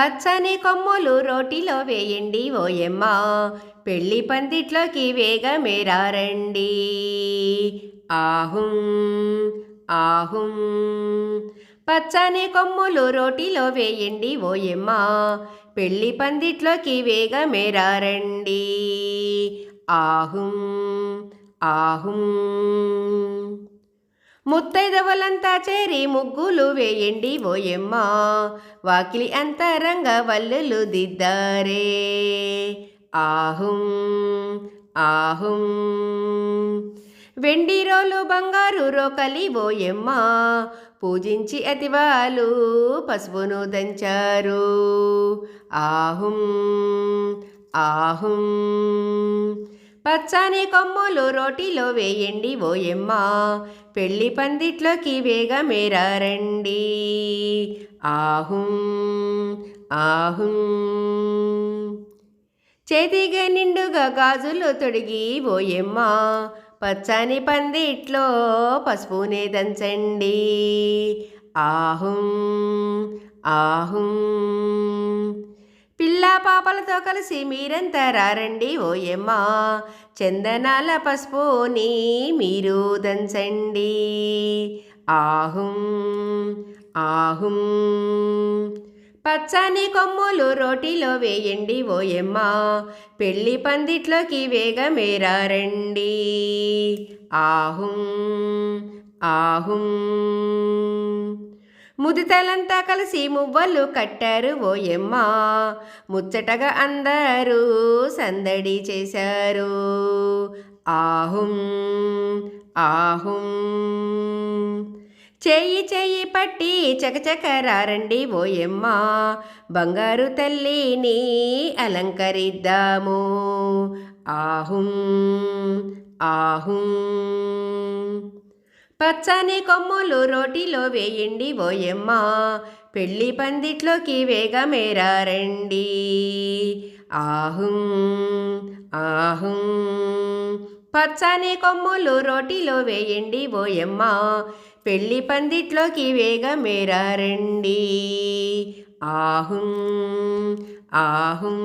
పచ్చని కొమ్ములు రోటిలో వేయండి ఓయమ్మ. పెళ్ళి పందిట్లోకి వేగమేరారండి ఆహుం ఆహుం. పచ్చని కొమ్ములు రోటిలో వేయండి ఓయమ్మ. పెళ్ళి పందిట్లోకి వేగమేరారండి ఆహుం ఆహుం. ముత్తైదవలంతా చేరి ముగ్గులు వేయండి ఓయమ్మ వాకిలి అంతరంగ వల్లులు దిద్దారే. ఆహుం ఆహుం. వెండి రోలు బంగారు రోకలి ఓయమ్మ పూజించి అతివాలు పసుపును దంచారు. ఆహుం ఆహుం. పచ్చని కొమ్ములు రోటిలో వేయండి ఓయమ్మ పెళ్ళి పందిట్లోకి వేగమేరండి ఆహుం ఆహుం. చేతిగా నిండుగా గాజులు తొడిగి ఓయమ్మ పచ్చని పందిట్లో పసుపునే దంచండి. ఆహుం ఆహుం. పిల్లా పాపలతో కలిసి మీరంతా రారండి ఓయమ్మా. చందనాల పసుపుని మీరు దంచండి. ఆహుం ఆహుం. పచ్చని కొమ్ములు రోటిలో వేయండి ఓయమ్మా. పెళ్ళి పందిట్లోకి వేగమేరారండి ఆహుం ఆహుం. ముదితలంతా కలిసి మువ్వలు కట్టారు ఓయమ్మ ముచ్చటగా అందరూ సందడి చేశారు. ఆహుం ఆహుం. చెయ్యి చెయ్యి పట్టి చకచకరారండి ఓయమ్మ బంగారు తల్లిని అలంకరిద్దాము. ఆహుం ఆహుం. పచ్చని కొమ్ములు రోటిలో వేయండి ఓయమ్మ. పెళ్ళి పందిట్లోకి వేగమేరారండి ఆహుం ఆహుం. పచ్చని కొమ్ములు రోటిలో వేయండి ఓయమ్మ. పెళ్ళి పందిట్లోకి వేగమేరారండి ఆహుం ఆహుం.